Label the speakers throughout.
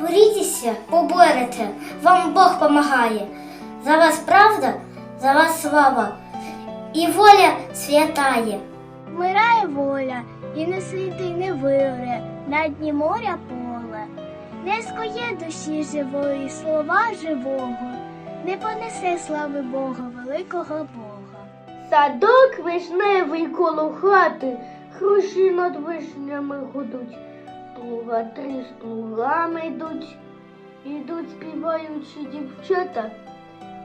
Speaker 1: Борітеся, поборете, вам Бог помагає. За вас правда, за вас слава, і воля святає.
Speaker 2: Вмирає воля, і не світи не вире, на дні моря поле. Не скоє душі живої слова живого, не понесе слави Бога, великого Бога.
Speaker 3: Садок вишневий коло хати, хрущі над вишнями гудуть. Плугатри з плугами йдуть, ідуть співаючи дівчата,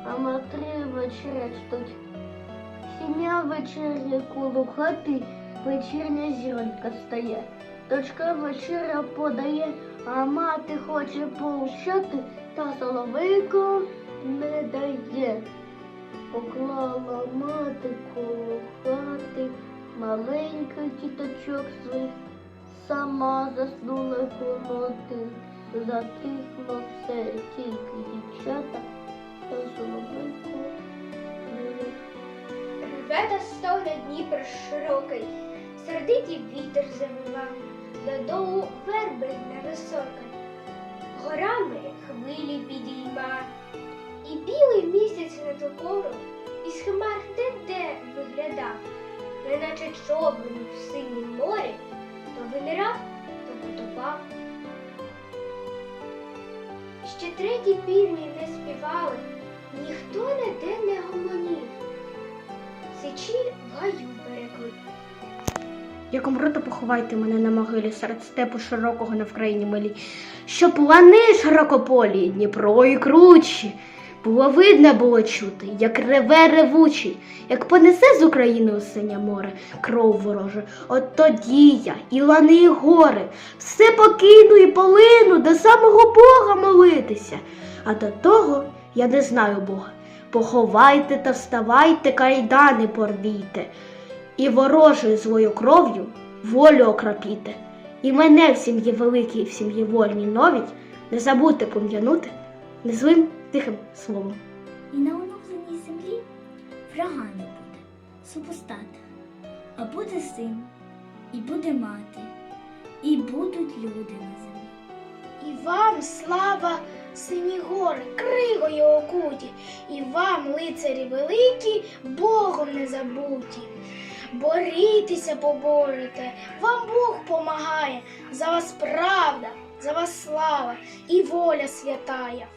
Speaker 3: а матри вечеря ждуть. Сім'я вечеря коло хати, вечірня зіронька стає. Дочка вечеря подає, а мати хоче поучати, та соловейко не дає. Поклала мати коло хати маленький діточок свій, сама заснула коло затихло все, тільки дівчата та соловейко.
Speaker 4: Реве та стогне Дніпр широкий, сердитий вітер завива, додолу верби невисока, горами хвилі підійма, і білий місяць над опору, із хмар де-де виглядав, неначе човен в синім морі, то винирав, то потопав. Ще треті півні не співали, ніхто ніде не гомонів. Сичі в гаю берегли.
Speaker 3: Як умру, поховайте мене на могилі серед степу широкого на Вкраїні милій, щоб лани широкополі, Дніпро і кручі. Було видно, було чути, як реве ревучий, як понесе з України у море кров вороже. От тоді я, і лани, і гори, все покину і полину до самого Бога молитися. А до того я не знаю Бога. Поховайте та вставайте, кайдани порвійте і ворожою злою кров'ю волю окропіте. І мене в сім'ї великій, в сім'ї вольній новій не забудьте пом'янути незлим тихим словом.
Speaker 2: І на оновленій землі врага не буде, супостата, а буде син, і буде мати, і будуть люди на землі. І вам слава, сині гори, кригою окуті, і вам, лицарі великі, Богом не забуті. Борітеся, поборете, вам Бог помагає, за вас правда, за вас слава і воля святая.